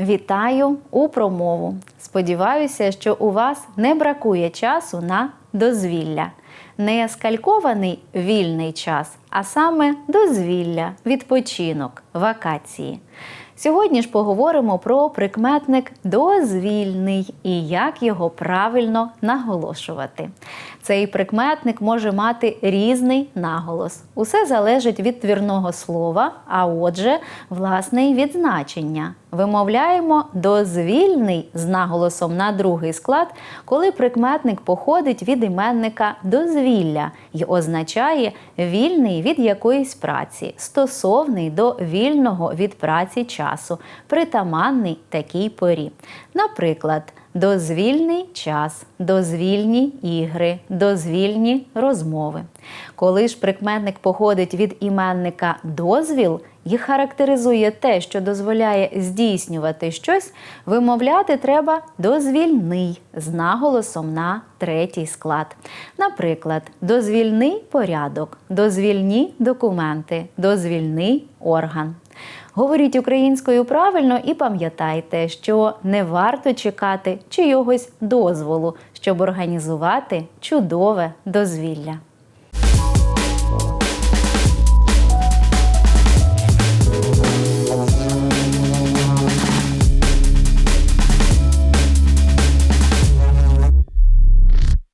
Вітаю у промову. Сподіваюся, що у вас не бракує часу на дозвілля. Не скалькований вільний час, а саме дозвілля, відпочинок, вакації. Сьогодні ж поговоримо про прикметник дозвільний і як його правильно наголошувати. Цей прикметник може мати різний наголос. Усе залежить від твірного слова, а отже, власне, й від значення. Вимовляємо дозвільний з наголосом на другий склад, коли прикметник походить від іменника дозвілля і означає вільний від якоїсь праці, стосовний до вільного від праці часу, притаманний такій порі. Наприклад, дозвільний час, дозвільні ігри, дозвільні розмови. Коли ж прикметник походить від іменника дозвіл і характеризує те, що дозволяє здійснювати щось, вимовляти треба дозвільний з наголосом на третій склад. Наприклад, дозвільний порядок, дозвільні документи, дозвільний орган. Говоріть українською правильно і пам'ятайте, що не варто чекати чийогось дозволу, щоб організувати чудове дозвілля.